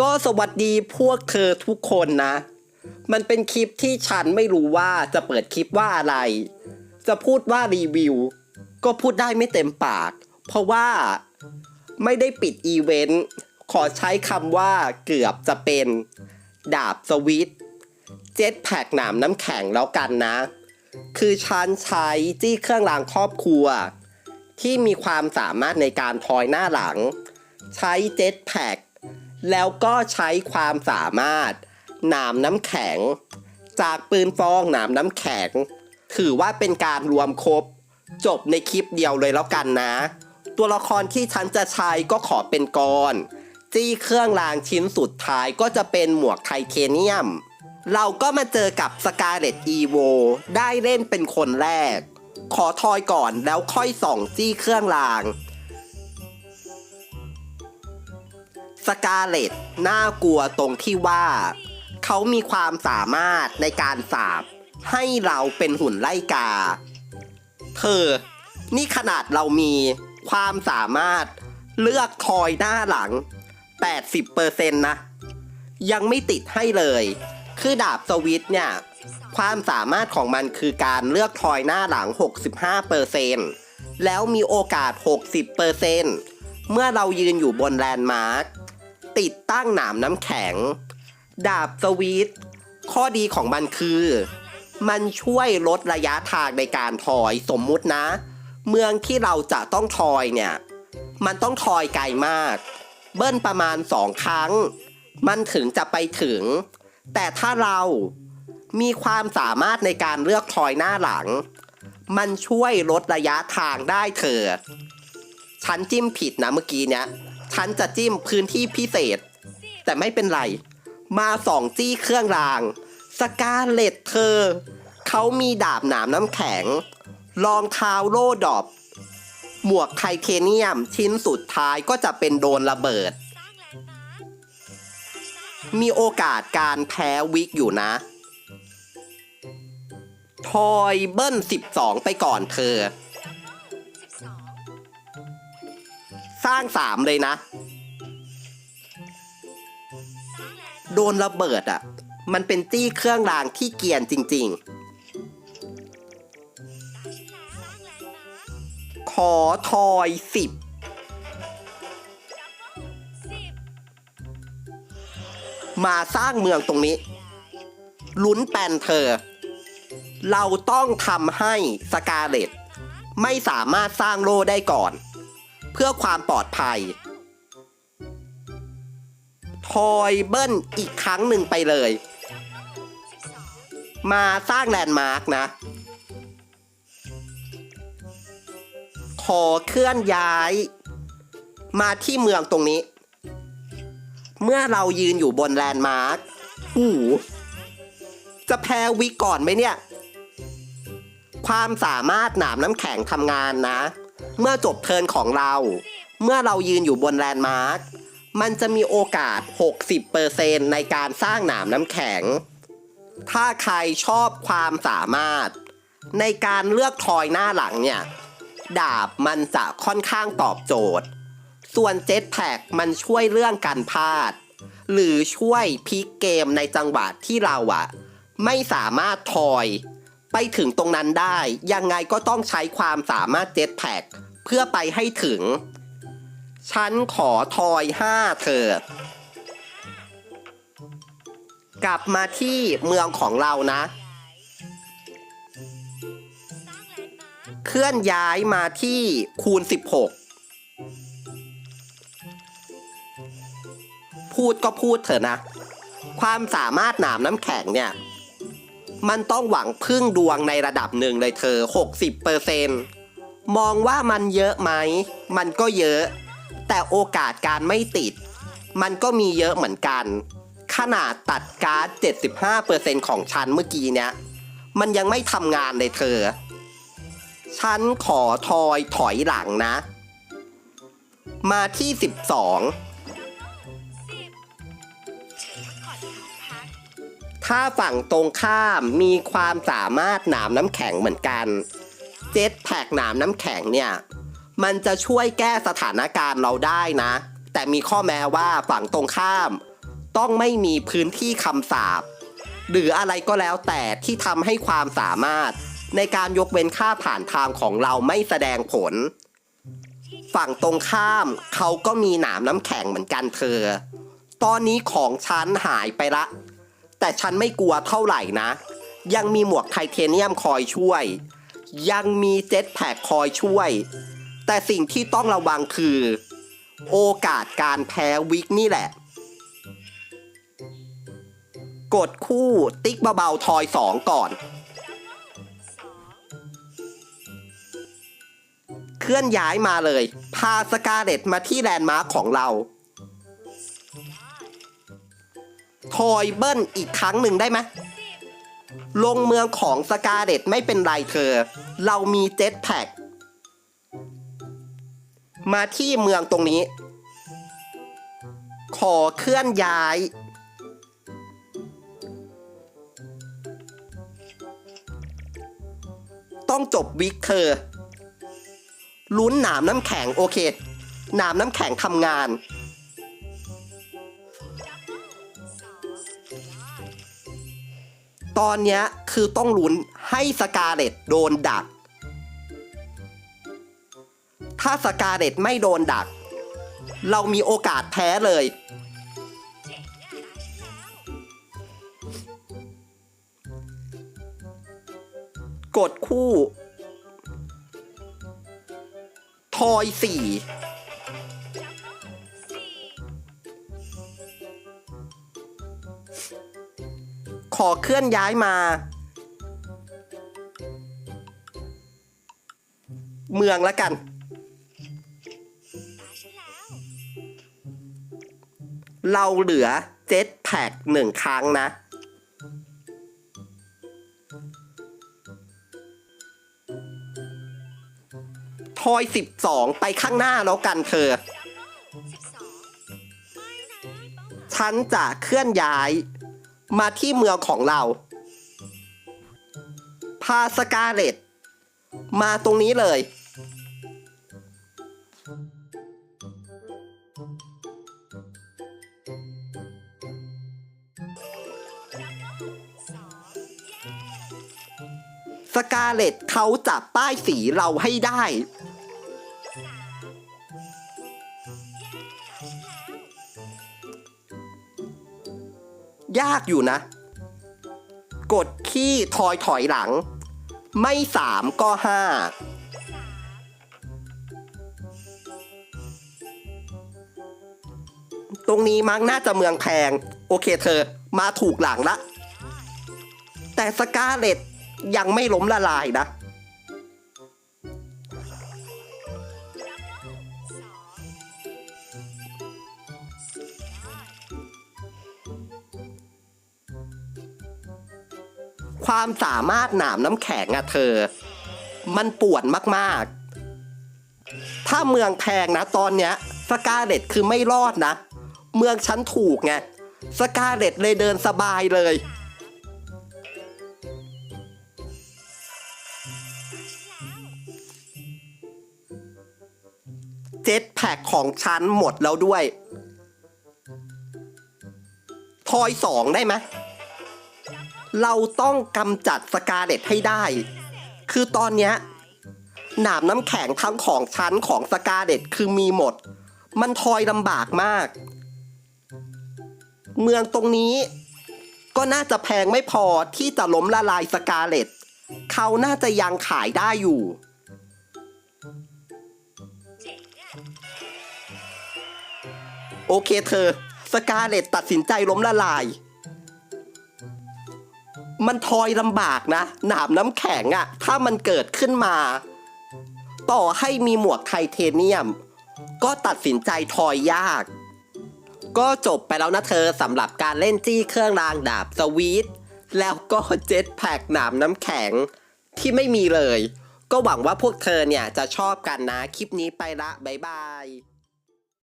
ก็สวัสดีพวกเธอทุกคนนะ มันเป็นคลิปที่ฉันไม่รู้ว่าจะเปิดคลิปว่าอะไร จะพูดว่ารีวิว ก็พูดได้ไม่เต็มปาก เพราะว่าไม่ได้ปิดอีเวนต์ ขอใช้คำว่าเกือบจะเป็น ดาบสวิตเจ็ตแพกหนามน้ำแข็งแล้วกันนะ คือฉันใช้จี้เครื่องรางครอบครัว ที่มีความสามารถในการทอยหน้าหลัง ใช้เจ็ตแพก แล้วก็ใช้ความสามารถหนามน้ำแข็ง จากปืนฟองหนามน้ำแข็ง ถือว่าเป็นการรวมครบ จบในคลิปเดียวเลยแล้วกันนะ ตัวละครที่ฉันจะใช้ก็ขอเป็นกรจี้เครื่องรางชิ้นสุดท้ายก็จะเป็นหมวกไทเทเนียม เราก็มาเจอกับสกาเลตอีโวได้เล่นเป็นคนแรก ขอทอยก่อนแล้วค่อยส่องจี้เครื่องราง สกาเลตน่ากลัวตรงที่ว่า เขามีความสามารถในการสาบให้เราเป็นหุ่นไล่กา เธอ นี่ขนาดเรามีความสามารถเลือกทอยหน้าหลัง 80%นะ ยังไม่ติดให้เลย คือดาบสวิตเนี่ย ความสามารถของมันคือการเลือกทอยหน้าหลัง 65%แล้วมีโอกาส 60%เมื่อเรายืนอยู่บนแลนด์มาร์ค ติดตั้งหนามน้ำแข็ง ดาบสวิตข้อดีของมันคือ มันช่วยลดระยะทางในการทอยสมมุตินะ เมืองที่เราจะต้องทอยเนี่ย มันต้องทอยไกลมาก เบิ้ลประมาณสองครั้ง มันถึงจะไปถึง แต่ถ้าเรามีความสามารถในการเลือกทอยหน้าหลัง มันช่วยลดระยะทางได้เถอะฉันจิ้มผิดนะเมื่อกี้เนี้ย ฉันจะจิ้มพื้นที่พิเศษ แต่ไม่เป็นไร มาสองจี้เครื่องราง สกาเลตเธอ เขามีดาบหนามน้ำแข็ง รองเท้าโล่ดอบ หมวกไทเทเนียมชิ้นสุดท้ายก็จะเป็นโดนระเบิด มีโอกาสการแพ้วิกอยู่นะทอยเบิ้ล12 ไปก่อนเธอ สร้างสามเลยนะ โดนระเบิดอะ มันเป็นจี้เครื่องรางที่เกียนจริง ๆ ขอทอยสิบมาสร้างเมืองตรงนี้ ลุ้นแปนเธอ เราต้องทำให้สกาเลตไม่สามารถสร้างโล่ได้ก่อน เพื่อความปลอดภัย ทอยเบิ้ลอีกครั้งหนึ่งไปเลย มาสร้างแลนด์มาร์กนะ ขอเคลื่อนย้าย มาที่เมืองตรงนี้ เมื่อเรายืนอยู่บนแลนด์มาร์คหูจะแพ้วิกก่อนไหมเนี่ย ความสามารถหนามน้ำแข็งทำงานนะ เมื่อจบเทิร์นของเรา เมื่อเรายืนอยู่บนแลนด์มาร์ค มันจะมีโอกาส 60%ในการสร้างหนามน้ำแข็ง ถ้าใครชอบความสามารถ ในการเลือกทอยหน้าหลังเนี่ย ดาบมันจะค่อนข้างตอบโจทย์ ส่วนเจ็ตแพ็กมันช่วยเรื่องการพลาด หรือช่วยพลิกเกมในจังหวะที่เราอะไม่สามารถทอย ไปถึงตรงนั้นได้ ยังไงก็ต้องใช้ความสามารถเจ็ตแพ็ก เพื่อไปให้ถึง ฉันขอทอยห้าเถิด กลับมาที่เมืองของเรานะ เคลื่อนย้ายมาที่คูณ 16 พูดก็พูดเถอะนะ ความสามารถหนามน้ำแข็งเนี่ยมันต้องหวังพึ่งดวงในระดับหนึ่งเลยเธอ 60% มองว่ามันเยอะไหม มันก็เยอะ แต่โอกาสการไม่ติด มันก็มีเยอะเหมือนกัน ขนาดตัดการ์ด 75%ของฉันเมื่อกี้เนี่ย มันยังไม่ทำงานเลยเธอ ฉันขอทอยถอยหลังนะ มาที่ 12 ถ้าฝั่งตรงข้ามมีความสามารถหนามน้ำแข็งเหมือนกัน เจ็ตแพกหนามน้ำแข็งเนี่ย มันจะช่วยแก้สถานการณ์เราได้นะ แต่มีข้อแม้ว่าฝั่งตรงข้าม ต้องไม่มีพื้นที่คำสาปหรืออะไรก็แล้วแต่ที่ทำให้ความสามารถ ในการยกเว้นค่าผ่านทางของเราไม่แสดงผล ฝั่งตรงข้ามเขาก็มีหนามน้ำแข็งเหมือนกันเธอ ตอนนี้ของฉันหายไปละ แต่ฉันไม่กลัวเท่าไหร่นะ ยังมีหมวกไทเทเนียมคอยช่วย ยังมีเจ็ตแพคคอยช่วย แต่สิ่งที่ต้องระวังคือ โอกาสการแพ้วิกนี่แหละ กดคู่ติ๊กเบาๆทอยสองก่อน เคลื่อนย้ายมาเลย พาสกาเลตมาที่แลนด์มาร์คของเราทอยเบิ้ลอีกครั้งหนึ่งได้ไหม ลงเมืองของสกาเลตไม่เป็นไรเธอ เรามีเจ็ตแพ็กมาที่เมืองตรงนี้ ขอเคลื่อนย้าย ต้องจบวิกเธอ ลุ้นหนามน้ำแข็งโอเค หนามน้ำแข็งทำงาน ตอนเนี้ยคือต้องลุ้นให้สกาเลตโดนดัก ถ้าสกาเลตไม่โดนดัก เรามีโอกาสแพ้เลย กดคู่ ทอยสี่ ขอเคลื่อนย้ายมา เมืองแล้วกัน เราเหลือเจ็ตแพ็กหนึ่งครั้งนะ ทอยสิบสองไปข้างหน้าแล้วกันเธอ ฉันจะเคลื่อนย้าย มาที่เมืองของเรา พาสกาเลตมาตรงนี้เลย สกาเลตเขาจะป้ายสีเราให้ได้ ยากอยู่นะ กดขี้ทอยถอยหลัง ไม่สามก็ห้าตรงนี้มั้งน่าจะเมืองแพง โอเคเธอมาถูกหลังละ แต่สกาเลตยังไม่ล้มละลายนะ ความสามารถหนามน้ำแข็งอะเธอ มันปวนมากๆ ถ้าเมืองแพงนะตอนเนี้ยสกาเลตคือไม่รอดนะ เมืองฉันถูกไงสกาเลตเลยเดินสบายเลย เจ็ตแพ็กของฉันหมดแล้วด้วย ทอยสองได้ไหม เราต้องกำจัดสกาเลตให้ได้ คือตอนเนี้ยหนามน้ำแข็งทั้งของชั้นของสกาเลตคือมีหมด มันทอยลำบากมาก เมืองตรงนี้ ก็น่าจะแพงไม่พอที่จะล้มละลายสกาเลตเขาน่าจะยังขายได้อยู่ โอเคเธอ สกาเลตตัดสินใจล้มละลาย มันทอยลำบากนะ หนามน้ำแข็งอะถ้ามันเกิดขึ้นมา ต่อให้มีหมวกไทเทเนียม ก็ตัดสินใจทอยยาก ก็จบไปแล้วนะเธอสำหรับการเล่นจี้เครื่องรางดาบสวีทแล้วก็เจ็ตแพ็กหนามน้ำแข็งที่ไม่มีเลย ก็หวังว่าพวกเธอเนี่ยจะชอบกันนะ คลิปนี้ไปละ บ๊ายบาย